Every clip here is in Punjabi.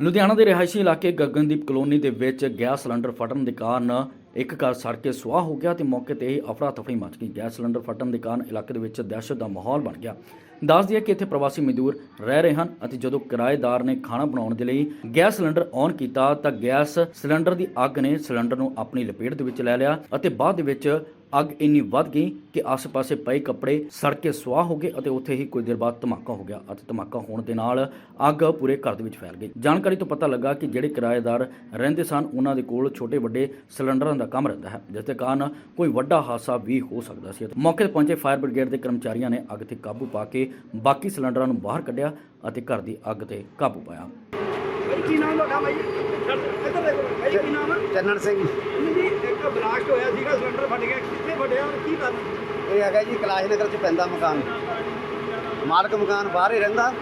ਲੁਧਿਆਣਾ ਦੇ ਰਿਹਾਇਸ਼ੀ ਇਲਾਕੇ ਗਗਨਦੀਪ ਕਲੋਨੀ ਦੇ ਵਿੱਚ ਗੈਸ ਸਿਲੰਡਰ ਫਟਣ ਦੇ ਕਾਰਨ ਇੱਕ ਘਰ ਸੜ ਕੇ ਸੁਆਹ ਹੋ ਗਿਆ ਤੇ ਮੌਕੇ ਤੇ ਹੀ ਅਫਰਾ ਤਫਰੀ ਮਚ ਗਈ। ਗੈਸ ਸਿਲੰਡਰ ਫਟਣ ਦੇ ਕਾਰਨ ਇਲਾਕੇ ਦੇ ਵਿੱਚ ਦਹਿਸ਼ਤ ਦਾ ਮਾਹੌਲ ਬਣ ਗਿਆ। ਦੱਸ ਦਈਏ ਕਿ ਇੱਥੇ ਪ੍ਰਵਾਸੀ ਮਜ਼ਦੂਰ ਰਹਿ ਰਹੇ ਹਨ ਅਤੇ ਜਦੋਂ ਕਿਰਾਏਦਾਰ ਨੇ ਖਾਣਾ ਬਣਾਉਣ ਦੇ ਲਈ ਗੈਸ ਸਿਲੰਡਰ ਔਨ ਕੀਤਾ ਤਾਂ ਗੈਸ ਸਿਲੰਡਰ ਦੀ ਅੱਗ ਨੇ ਸਿਲੰਡਰ ਨੂੰ ਆਪਣੀ ਲਪੇਟ ਦੇ ਵਿੱਚ ਲੈ ਲਿਆ ਅਤੇ ਬਾਅਦ ਵਿੱਚ ਅੱਗ ਇੰਨੀ ਵੱਧ ਗਈ ਕਿ ਆਸ-ਪਾਸੇ ਪਏ ਕੱਪੜੇ ਸੜ ਕੇ ਸੁਆਹ ਹੋ ਗਏ ਅਤੇ ਉੱਥੇ ਹੀ ਕੁਝ ਦੇਰ ਬਾਅਦ ਧਮਾਕਾ ਹੋ ਗਿਆ ਅਤੇ ਧਮਾਕਾ ਹੋਣ ਦੇ ਨਾਲ ਅੱਗ ਪੂਰੇ ਘਰ ਦੇ ਵਿੱਚ ਫੈਲ ਗਈ। ਜਾਣਕਾਰੀ ਤੋਂ ਪਤਾ ਲੱਗਾ ਕਿ ਜਿਹੜੇ ਕਿਰਾਏਦਾਰ ਰਹਿੰਦੇ ਸਨ ਉਹਨਾਂ ਦੇ ਕੋਲ ਛੋਟੇ ਵੱਡੇ ਸਿਲੰਡਰਾਂ ਦਾ ਕੰਮ ਰਹਿੰਦਾ ਹੈ ਜਿਸ ਦੇ ਕਾਰਨ ਕੋਈ ਵੱਡਾ ਹਾਦਸਾ ਵੀ ਹੋ ਸਕਦਾ ਸੀ। ਮੌਕੇ ਤੇ ਪਹੁੰਚੇ ਫਾਇਰ ਬ੍ਰਿਗੇਡ ਦੇ ਕਰਮਚਾਰੀਆਂ ਨੇ ਅੱਗ ਤੇ ਕਾਬੂ ਪਾ ਕੇ ਬਾਕੀ ਸਿਲੰਡਰਾਂ ਨੂੰ ਬਾਹਰ ਕੱਢਿਆ ਅਤੇ ਘਰ ਦੀ ਅੱਗ ਤੇ ਕਾਬੂ ਪਾਇਆ। ਕੀ ਨਾਮ ਤੁਹਾਡਾ ਭਾਈ? ਇੱਧਰ ਦੇਖੋ ਭਾਈ ਕੀ ਨਾਮ ਹੈ ਚੰਨਣ ਸਿੰਘ। ਬਲਾਸਟ ਹੋਇਆ ਸੀਗਾ ਸਿਲੰਡਰ ਫਟ ਗਿਆ। ਕਿੱਥੇ ਫਟਿਆ? ਔਰ ਕੀ ਕਾਰਨ? ਇਹ ਹੈਗਾ ਜੀ ਕੈਲਾਸ਼ ਨਗਰ ਚ ਪੈਂਦਾ ਮਕਾਨ। ਮਾਲਕ ਮਕਾਨ ਬਾਹਰ ਹੀ ਰਹਿੰਦਾ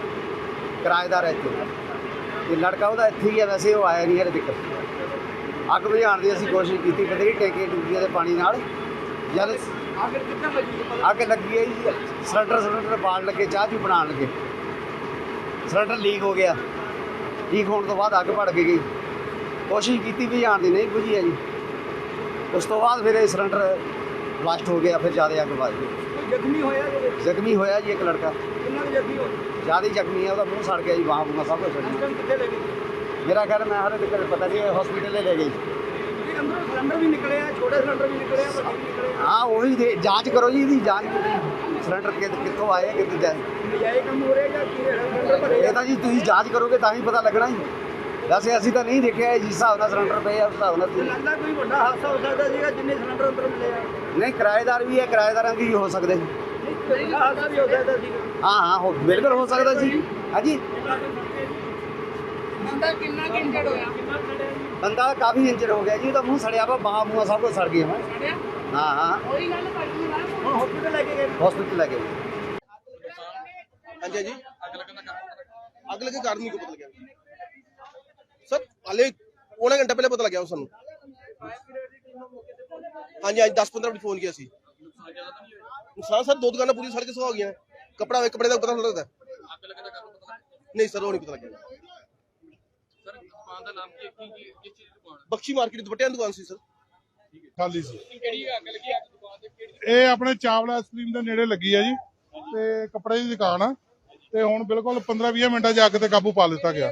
ਕਿਰਾਏਦਾਰ ਹੈ ਇੱਥੇ ਤੇ ਲੜਕਾ ਉਹਦਾ ਇੱਥੇ ਹੀ ਹੈ ਵੈਸੇ ਉਹ ਆਇਆ ਨਹੀਂ ਹਲੇ ਤੱਕ। ਅੱਗ ਬੁਝਾਉਣ ਦੀ ਅਸੀਂ ਕੋਸ਼ਿਸ਼ ਕੀਤੀ ਬਥੇਰੀ ਟੇਕੇ ਡੁੱਬੀਆਂ ਦੇ ਪਾਣੀ ਨਾਲ। ਜਦ ਆਖਿਰ ਕਿੱਦਾਂ ਲੱਗੀ ਅੱਗ ਲੱਗੀ ਹੈ ਜੀ ਸਿਲੰਡਰ ਸਿਲੰਡਰ ਬਾਲ ਲੱਗੇ ਚਾਹ ਚੂ ਬਣਾਉਣ ਲੱਗੇ। ਸਿਲੰਡਰ ਲੀਕ ਹੋ ਗਿਆ। ਲੀਕ ਹੋਣ ਤੋਂ ਬਾਅਦ ਅੱਗ ਭੜ ਗਈ। ਕੋਸ਼ਿਸ਼ ਕੀਤੀ ਬੁਝਾਉਣ ਦੀ ਨਹੀਂ ਬੁਝੀ ਹੈ ਜੀ। ਉਸ ਤੋਂ ਬਾਅਦ ਫਿਰ ਇਹ ਸਿਲੰਡਰ ਬਲਾਸਟ ਹੋ ਗਿਆ ਫਿਰ ਜ਼ਿਆਦਾ ਅੱਗ ਵੱਜ ਗਈ। ਜ਼ਖਮੀ ਹੋਇਆ ਵਿੱਚ? ਜ਼ਖਮੀ ਹੋਇਆ ਜੀ ਇੱਕ ਲੜਕਾ। ਕਿੰਨਾ ਕੁ ਜ਼ਖਮੀ ਹੋਇਆ? ਜ਼ਿਆਦਾ ਹੀ ਜ਼ਖਮੀ ਹੈ ਉਹਦਾ ਮੂੰਹ ਸੜ ਗਿਆ ਜੀ ਬਾਹਾਂ ਬੂਹਾਂ ਸਭ ਕੁਝ ਸੜ ਗਿਆ। ਕਿੱਥੇ ਲੈ ਗਏ? ਮੇਰਾ ਖਿਆਲ ਮੈਂ ਹਾਲੇ ਤੱਕ ਪਤਾ ਨਹੀਂ ਹਸਪੀਟਲ ਲੈ ਗਈ ਜੀ ਅੰਦਰੋਂ ਸਿਲੰਡਰ ਵੀ ਨਿਕਲੇ ਆ ਛੋਟੇ ਸਿਲੰਡਰ ਵੀ ਨਿਕਲੇ ਆ ਵੱਡੇ ਵੀ ਨਿਕਲੇ ਹਾਂ ਉਹੀ ਦੇ- ਜਾਂਚ ਕਰੋ ਜੀ ਇਹਦੀ ਜਾਂਚ ਸਿਲੰਡਰ ਕਿ- ਕਿੱਥੋਂ ਆਏ ਆ, ਕਿੱਥੇ ਜਾ ਨਜਾਇਜ਼ ਕੰਮ ਹੋ ਰਿਹਾ ਜਾਂ ਕੀ ਹੈ? ਸਿਲੰਡਰ ਭਰੇ ਇਹ ਤਾਂ ਜੀ ਤੁਸੀਂ ਜਾਂਚ ਕਰੋਗੇ ਤਾਂ ਹੀ ਪਤਾ ਲੱਗਣਾ ਜੀ। ਵੈਸੇ ਅਸੀਂ ਤਾਂ ਨਹੀਂ ਦੇਖਿਆ ਜਿਸ ਹਿਸਾਬ ਨਾਲ ਸਿਲੰਡਰ ਪਏ ਆ ਉਸ ਹਿਸਾਬ ਨਾਲ ਤੁਸੀਂ- ਲੱਗਦਾ ਕੋਈ ਵੱਡਾ ਹਾਦਸਾ ਹੋ ਸਕਦਾ ਸੀਗਾ ਜਿੰਨੇ ਸਿਲੰਡਰ ਅੰਦਰ ਮਿਲੇ ਆ। ਨਹੀਂ ਕਿਰਾਏਦਾਰ ਵੀ ਹੈ ਕਿਰਾਏਦਾਰਾਂ ਦੀ ਵੀ ਹੋ ਸਕਦੇ। ਨਹੀਂ ਕੋਈ ਹਾਦਸਾ ਵੀ ਹੋ ਸਕਦਾ ਸੀਗਾ। ਹਾਂ ਹਾਂ ਹੋ ਬਿਲਕੁਲ ਹੋ ਸਕਦਾ ਜੀ ਹਾਂਜੀ? ਬੰਦਾ ਕਿੰਨਾ ਕਿੰਜੜ ਹੋਇਆ? ਬੰਦਾ ਕਾਫੀ ਇੰਜਰ ਹੋ ਗਿਆ ਜੀ ਉਹਦਾ ਮੂੰਹ ਸੜਿਆ ਵਾ ਬਾਹਾਂ ਬੂਹਾਂ ਸਭ ਕੁਝ ਸੜ ਗਏ ਵਾ। ਹਾਂ ਹਾਂ। ਹੁਣ ਹਸਪੀਟਲ ਲੈ ਕੇ ਗਏ ਹਸਪੀਟਲ ਲੈ ਗਏ। ਹਾਂਜੀ ਹਾਂਜੀ। ਅੱਗ ਲੱਗੇ ਕਾਰਨ ਨਹੀਂ ਕੋ ਪਤਾ ਲੱਗਿਆ? ਹਾਲੇ ਪੌਣਾ ਘੰਟਾ ਪਹਿਲੇ ਪਤਾ ਲੱਗਿਆ ਉਹ ਸਾਨੂੰ। ਹਾਂਜੀ ਅੱਜ 10 15 ਮਿੰਟ ਫੋਨ ਕੀਤਾ ਸੀ। ਨੁਕਸਾਨ ਸਰ ਦੋ ਦੁਕਾਨਾਂ ਪੂਰੀ ਸੜ ਕੇ ਸੁਆਹ ਹੋ ਗਈਆਂ। ਕਪੜਾ ਵੇ ਕਪੜੇ ਦਾ ਪਤਾ ਲੱਗਦਾ। ਨਹੀਂ ਸਰ ਉਹ ਨਹੀਂ ਪਤਾ ਲੱਗਿਆ। ਸਰ ਦੁਕਾਨ ਦਾ ਨਾਮ ਕੀ ਹੈ? ਕੀ ਕੀ ਕਿਸ ਚੀਜ਼ ਦੀ ਦੁਕਾਨ ਬਖਸ਼ੀ ਮਾਰਕੀਟ ਦੁਪੱਟਿਆਂ ਦੀ ਦੁਕਾਨ ਸੀ ਸਰ। ਖਾਲੀ ਸੀ। ਕਿਹੜੀ ਅੱਗ ਲੱਗੀ ਅੱਗ ਦੁਕਾਨ ਤੇ? ਕਿਹੜੀ ਇਹ ਆਪਣੇ ਚਾਵਲਾ ਆਈਸਕ੍ਰੀਮ ਦੇ ਨੇੜੇ ਲੱਗੀ ਆ ਜੀ ਤੇ ਕੱਪੜੇ ਦੀ ਦੁਕਾਨ ਆ। ਤੇ ਹੁਣ ਬਿਲਕੁਲ 15-20 ਮਿੰਟਾਂ 'ਚ ਅੱਗ ਤੇ ਕਾਬੂ ਪਾ ਲਿੱਤਾ ਗਿਆ।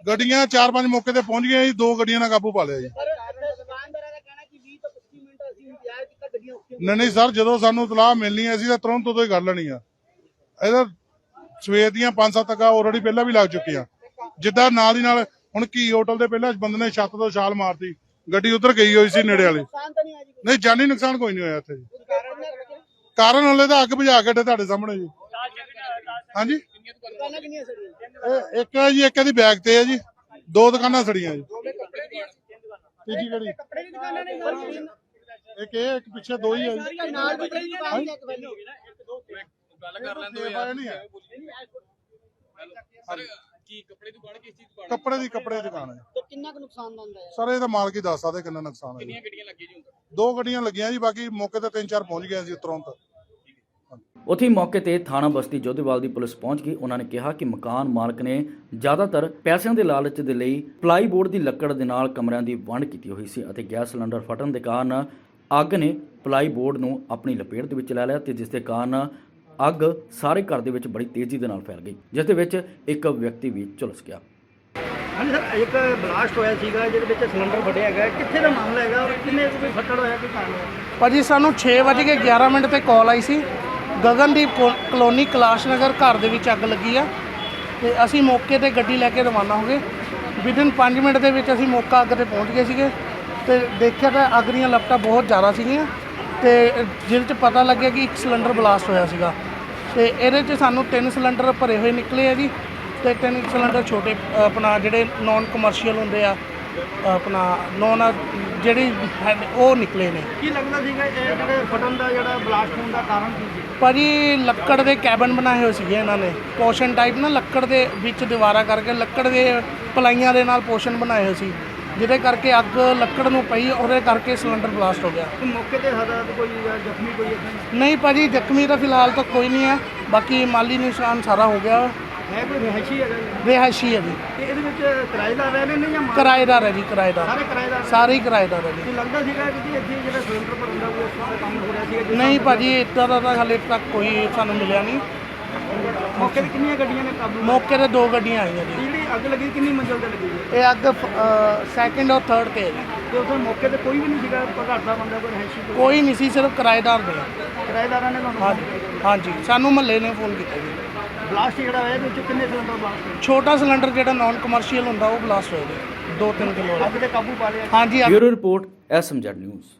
ਗੱਡੀਆਂ 4-5 ਮੌਕੇ ਤੇ ਪਹੁੰਚ ਗਈਆਂ ਜੀ ਦੋ ਗੱਡੀਆਂ ਨਾਲ ਕਾਬੂ ਪਾ ਲਿਆ ਜੀ। ਦੁਕਾਨਦਾਰਾਂ ਦਾ ਕਹਿਣਾ ਕਿ 20 ਤੋਂ 25 ਮਿੰਟ ਅਸੀਂ ਇੰਤਜ਼ਾਰ ਕੀਤਾ ਗੱਡੀਆਂ ਉੱਥੇ ਨਹੀਂ ਨਹੀਂ ਸਰ ਜਦੋਂ ਸਾਨੂੰ ਇਤਲਾਹ ਮਿਲਣੀ ਹੈ ਅਸੀਂ ਤਾਂ ਤੁਰੰਤ ਉਦੋਂ ਹੀ ਕਰ ਲੈਣੀ ਆ। ਇਹਦਾ ਸਵੇਰ ਦੀਆਂ 5-7 ਅੱਗਾ ਆਲਰੇਡੀ ਪਹਿਲਾਂ ਵੀ ਲੱਗ ਚੁੱਕੀਆਂ। ਜਿੱਦਾਂ ਨਾਲ ਦੀ ਨਾਲ ਹੁਣ ਕੀ ਹੋਟਲ ਦੇ ਪਹਿਲਾਂ ਬੰਦੇ ਨੇ ਛੱਤ ਤੋਂ ਛਾਲ ਮਾਰਤੀ ਗੱਡੀ ਉਧਰ ਗਈ ਹੋਈ ਸੀ ਨੇੜੇ ਵਾਲੀ। ਨਹੀਂ ਜਾਨੀ ਨੁਕਸਾਨ ਕੋਈ ਨਹੀਂ ਹੋਇਆ ਇੱਥੇ ਜੀ। ਕਾਰਨ ਹਲੇ ਤਾਂ ਅੱਗ ਬੁਝਾ ਕੇ ਤੁਹਾਡੇ ਸਾਹਮਣੇ ਜੀ। ਹਾਂਜੀ? ਦੁਕਾਨਾਂ ਕਿੰਨੀਆਂ ਸੜੀਆਂ? ਇਹ ਇੱਕ ਹੈ ਜੀ ਇੱਕ ਇਹਦੀ ਬੈਗ ਤੇ ਹੈ ਜੀ। ਦੋ ਦੁਕਾਨਾਂ ਸੜੀਆਂ ਜੀ। ਤੀਜੀ ਕਿਹੜੀ? ਕੱਪੜੇ ਦੀ ਦੁਕਾਨਾਂ ਨੇ ਨਾਲ ਸੜੀਆਂ ਇੱਕ ਇਹ ਇੱਕ ਪਿੱਛੇ ਦੋ ਹੀ ਹੈ ਜੀ। ਨਾਲ ਦੀ ਕੋਈ ਦੁਕਾਨ ਨਹੀਂ ਇੱਕ ਪਹਿਲੀ ਗੱਲ ਕਰ ਲੈਂਦੇ ਹੈ। ਸਰ ਕੀ ਕੱਪੜੇ ਦੀ ਦੁਕਾਨ ਕਿਸ ਚੀਜ਼ ਦੀ ਦੁਕਾਨ ਕੱਪੜੇ ਦੀ ਕੱਪੜੇ ਦੀ ਦੁਕਾਨ ਹੈ। ਤੇ ਕਿੰਨਾ ਕੁ ਨੁਕਸਾਨ ਦਾ ਹੁੰਦਾ ਹੈ? ਸਰ ਇਹ ਤਾਂ ਮਾਲਕ ਹੀ ਦੱਸ ਸਕਦੇ ਕਿੰਨਾ ਨੁਕਸਾਨ ਹੈ। ਕਿੰਨੀਆਂ ਗੱਡੀਆਂ ਲੱਗੀਆਂ ਜੀ ਦੋ ਗੱਡੀਆਂ ਲੱਗੀਆਂ ਜੀ ਬਾਕੀ ਮੌਕੇ ਤੇ ਤਿੰਨ ਚਾਰ ਪਹੁੰਚ ਗਏ ਸੀ ਤੁਰੰਤ ਉੱਥੇ ਮੌਕੇ ਤੇ ਥਾਣਾ ਬਸਤੀ ਜੋਧੇਵਾਲ ਦੀ ਪੁਲਿਸ ਪਹੁੰਚ ਗਈ। ਉਹਨਾਂ ਨੇ ਕਿਹਾ ਕਿ ਮਕਾਨ ਮਾਲਕ ਨੇ ਜ਼ਿਆਦਾਤਰ ਪੈਸਿਆਂ ਦੇ ਲਾਲਚ ਦੇ ਲਈ ਪਲਾਈਬੋਰਡ ਦੀ ਲੱਕੜ ਦੇ ਨਾਲ ਕਮਰਿਆਂ ਦੀ ਵੰਡ ਕੀਤੀ ਹੋਈ ਸੀ ਅਤੇ ਗੈਸ ਸਿਲੰਡਰ ਫਟਣ ਦੇ ਕਾਰਨ ਅੱਗ ਨੇ ਪਲਾਈਬੋਰਡ ਨੂੰ ਆਪਣੀ ਲਪੇਟ ਦੇ ਵਿੱਚ ਲੈ ਲਿਆ ਤੇ ਜਿਸ ਦੇ ਕਾਰਨ ਅੱਗ ਸਾਰੇ ਘਰ ਦੇ ਵਿੱਚ ਬੜੀ ਤੇਜ਼ੀ ਦੇ ਨਾਲ ਫੈਲ ਗਈ ਜਿਸ ਦੇ ਵਿੱਚ ਇੱਕ ਵਿਅਕਤੀ ਵੀ ਝੁਲਸ ਗਿਆ। ਹਾਂਜੀ ਸਰ ਇੱਕ ਬਲਾਸਟ ਹੋਇਆ ਸੀਗਾ ਜਿਹਦੇ ਵਿੱਚ ਸਿਲੰਡਰ ਫਟਿਆ ਹੈਗਾ ਕਿੱਥੇ ਦਾ ਮਾਮਲਾ ਹੈਗਾ ਔਰ ਕਿੰਨੇ ਕੁ ਕੋਈ ਫੱਟੜ ਹੋਇਆ ਕੋਈ ਕਾਰਨ ਹੋਇਆ? ਭਾਜੀ ਸਾਨੂੰ 6:11 ਮਿੰਟ ਤੇ ਕਾਲ ਆਈ ਸੀ। ਗਗਨਦੀਪ ਕੋ- ਕਲੋਨੀ ਕਲਾਸ਼ ਨਗਰ ਘਰ ਦੇ ਵਿੱਚ ਅੱਗ ਲੱਗੀ ਆ ਤੇ ਅਸੀਂ ਮੌਕੇ ਤੇ ਗੱਡੀ ਲੈ ਕੇ ਰਵਾਨਾ ਹੋ ਗਏ। ਵਿਦਿਨ 5 ਮਿੰਟ ਦੇ ਵਿੱਚ ਅਸੀਂ ਮੌਕਾ ਅੱਗ ਤੇ ਪਹੁੰਚ ਗਏ ਸੀਗੇ ਤੇ ਦੇਖਿਆ ਤਾਂ ਅੱਗ ਦੀਆਂ ਲਪਟਾਂ ਬਹੁਤ ਜ਼ਿਆਦਾ ਸੀਗੀਆਂ ਤੇ ਜਿਹਦੇ ਚ ਪਤਾ ਲੱਗਿਆ ਕਿ ਇੱਕ ਸਿਲੰਡਰ ਬਲਾਸਟ ਹੋਇਆ ਸੀਗਾ। ਤੇ ਇਹਦੇ ਚ ਸਾਨੂੰ ਤਿੰਨ ਸਿਲੰਡਰ ਭਰੇ ਹੋਏ ਨਿਕਲੇ ਆ ਜੀ ਤੇ ਤਿੰਨ ਸਿਲੰਡਰ ਛੋਟੇ ਅ, ਆਪਣਾ ਜਿਹੜੇ ਨਾਨ ਕਮਰਸ਼ੀਅਲ ਹੁੰਦੇ ਆ ਆਪਣਾ ਨੌਨ ਜਿਹੜੀ ਹੈ- ਉਹ ਨਿਕਲੇ ਨੇ। ਕੀ ਲੱਗਦਾ ਸੀਗਾ ਇਹ ਜਿਹੜੇ ਫਟਣ ਦਾ ਜਿਹੜਾ ਬਲਾਸਟ ਹੋਣ ਦਾ ਕਾਰਨ ਕੀ ਸੀ? ਭਾਜੀ ਲੱਕੜ ਦੇ ਕੈਬਨ ਬਣਾਏ ਹੋਏ ਸੀਗੇ ਇਹਨਾਂ ਨੇ। ਪੋਸ਼ਨ ਟਾਈਪ ਨਾ ਲੱਕੜ ਦੇ ਵਿੱਚ ਦੀਵਾਰਾਂ ਕਰਕੇ ਲੱਕੜ ਦੇ ਪਲਾਈਆਂ ਦੇ ਨਾਲ ਪੋਸ਼ਨ ਬਣਾਏ ਹੋਏ ਸੀ। ਜਿਹਦੇ ਕਰਕੇ ਅੱਗ ਲੱਕੜ ਨੂੰ ਪਈ ਉਹਦੇ ਕਰਕੇ ਸਿਲੰਡਰ ਬਲਾਸਟ ਹੋ ਗਿਆ। ਤੇ ਮੌਕੇ ਤੇ ਹਦਾਇਤ ਕੋਈ ਜਾਂ ਜ਼ਖਮੀ ਕੋਈ ਨਹੀਂ ਭਾਜੀ ਜ਼ਖਮੀ ਤਾਂ ਫਿਲਹਾਲ ਤਾਂ ਕੋਈ ਨਹੀਂ ਹੈ। ਬਾਕੀ ਮਾਲੀ ਨਿਸ਼ਾਨ ਸਾਰਾ ਹੋ ਗਿਆ। ਹੈ ਕੋਈ ਰਿਹਾਇਸ਼ੀ ਹੈਗਾ ਜੀ? ਰਿਹਾਇਸ਼ੀ ਹੈ ਜੀ। ਤੇ ਇਹਦੇ ਵਿੱਚ ਕਿਰਾਏਦਾਰ ਰਹਿ ਰਹੇ ਨੇ ਜਾਂ ਮਾਲਕ? ਕਿਰਾਏਦਾਰ ਹੈ ਜੀ ਕਿਰਾਏਦਾਰ। ਸਾਰੇ ਕਿਰਾਏਦਾਰ ਸਾਰੇ ਹੀ ਕਿਰਾਏਦਾਰ ਹੈ ਜੀ। ਲੱਗਦਾ ਸੀਗਾ ਕਿ ਜੀ ਇੱਥੇ ਜਿਹੜਾ ਸਿਲੰਡਰ ਭਰਨ ਦਾ ਕੋਈ ਇਸ ਤਰ੍ਹਾਂ ਦਾ ਕੰਮ ਹੋ ਰਿਹਾ ਸੀਗਾ ਨਹੀਂ ਭਾਜੀ ਇੱਦਾਂ ਦਾ ਤਾਂ ਹਾਲੇ ਤੱਕ ਕੋਈ ਸਾਨੂੰ ਮਿਲਿਆ ਨਹੀਂ। ਮੌਕੇ ਤੇ ਕਿੰਨੀਆਂ ਗੱਡੀਆਂ ਨੇ ਕਾਬੂ ਮੌਕੇ ਤੇ ਦੋ ਗੱਡੀਆਂ ਆਈਆਂ ਜੀ। ਜਿਹੜੀ ਅੱਗ ਲੱਗੀ ਕਿੰਨੀ ਮੰਜ਼ਿਲ ਤੇ ਲੱਗੀ ਹੈ? ਇਹ ਅੱਗ ਸੈਕਿੰਡ ਔਰ ਥਰਡ ਤੇ ਹੈ ਜੀ। ਤੇ ਉੱਥੇ ਮੌਕੇ ਤੇ ਕੋਈ ਵੀ ਨਹੀਂ ਸੀਗਾ ਘਰ ਦਾ ਬੰਦਾ ਕੋਈ ਰਿਹਾਇਸ਼ੀ ਕੋਈ ਨਹੀਂ ਸੀ ਸਿਰਫ ਕਿਰਾਏਦਾਰ ਨੇ। ਕਿਰਾਏਦਾਰਾਂ ਨੇ ਤੁਹਾਨੂੰ ਹਾਂਜੀ ਹਾਂਜੀ। ਸਾਨੂੰ ਮਹੱਲੇ ਨੇ ਫੋਨ ਕੀਤਾ ਜੀ। ਬਲਾਸਟ ਜਿਹੜਾ ਹੋਇਆ ਇਹਦੇ ਵਿੱਚ ਕਿੰਨੇ ਸਿਲੰਡਰ ਬਲਾਸਟ ਹੋਏ? ਛੋਟਾ ਸਿਲੰਡਰ ਜਿਹੜਾ ਨਾਨ ਕਮਰਸ਼ੀਅਲ ਹੁੰਦਾ ਉਹ ਬਲਾਸਟ ਹੋਇਆ ਜੀ। 2-3 ਕਿਲੋ ਅੱਗ ਤੇ ਕਾਬੂ ਪਾ ਲਿਆ। ਹਾਂਜੀ ਬਿਊਰੋ ਰਿਪੋਰਟ ਐਸਐਮਜੈਡ ਨਿਊਜ਼।